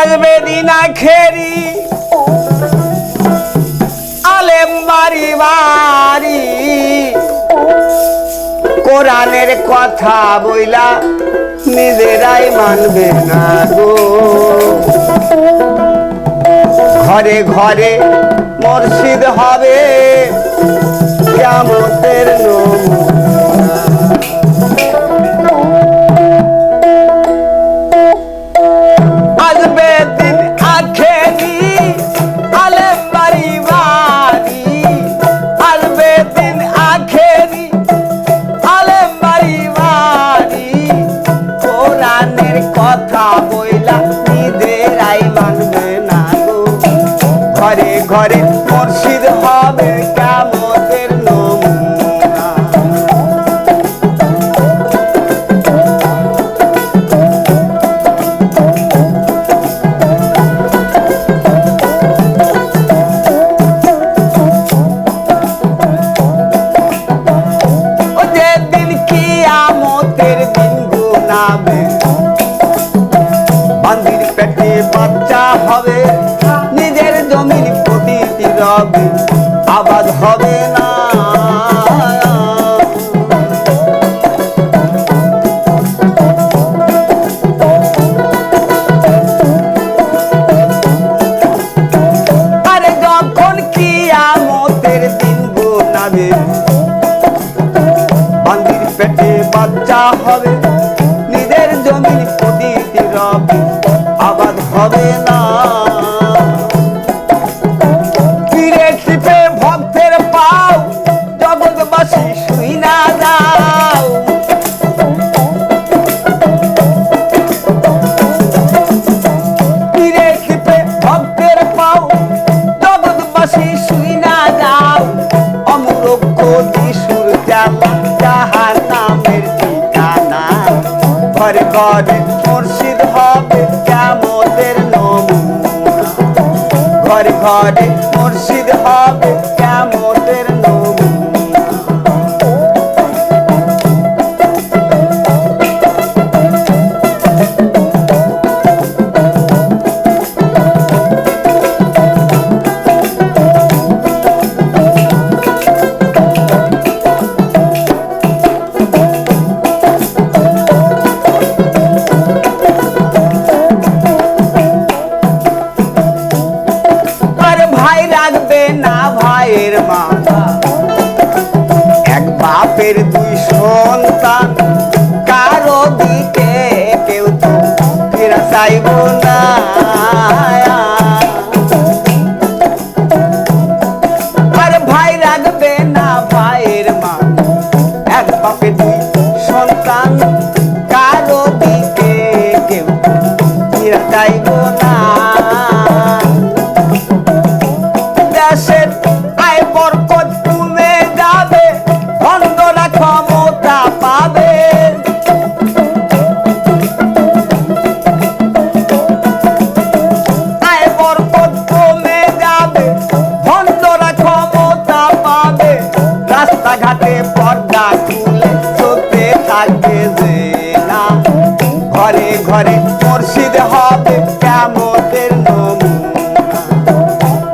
আসবে দিনা খেরি। আলেম বাড়ি বাড়ি। কোরআনের কথা বইলা নিজেরাই মানবে না গো। ঘরে ঘরে মসজিদ হবে কেমতের বাচ্চা হবে। নিজের জমির প্রতিটি রবে আবাদ হবে না। বান্দির পেটে বাচ্চা হবে। হবে না। ফিরে টিপে ভক্তের পাও, জগৎবাসী শুই না যাও। ফিরে টিপে ভক্তের পাও, জগৎবাসী শুই না যাও। অমূলক যিশুর চালা যাহার নামের ঠিকানা, ঘরে ঘরে মুর্শিদ হবে কেমতের ঘরে ঘরে মুর্শিদ হবে। চাইব ঘরে মুর্শিদ হবে নমুনা।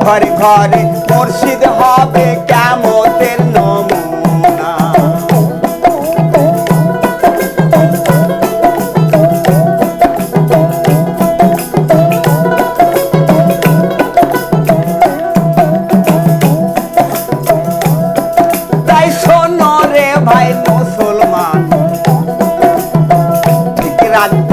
ঘরে ঘরে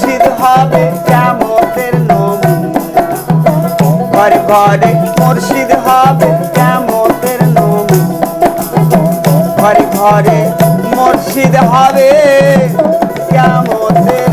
মুর্শিদ হবে কেমতের নমুনা ঘরে ঘরে মুর্শিদ হবে কেমতের নমুনা ঘরে ঘরে মুর্শিদ হবে কেমতের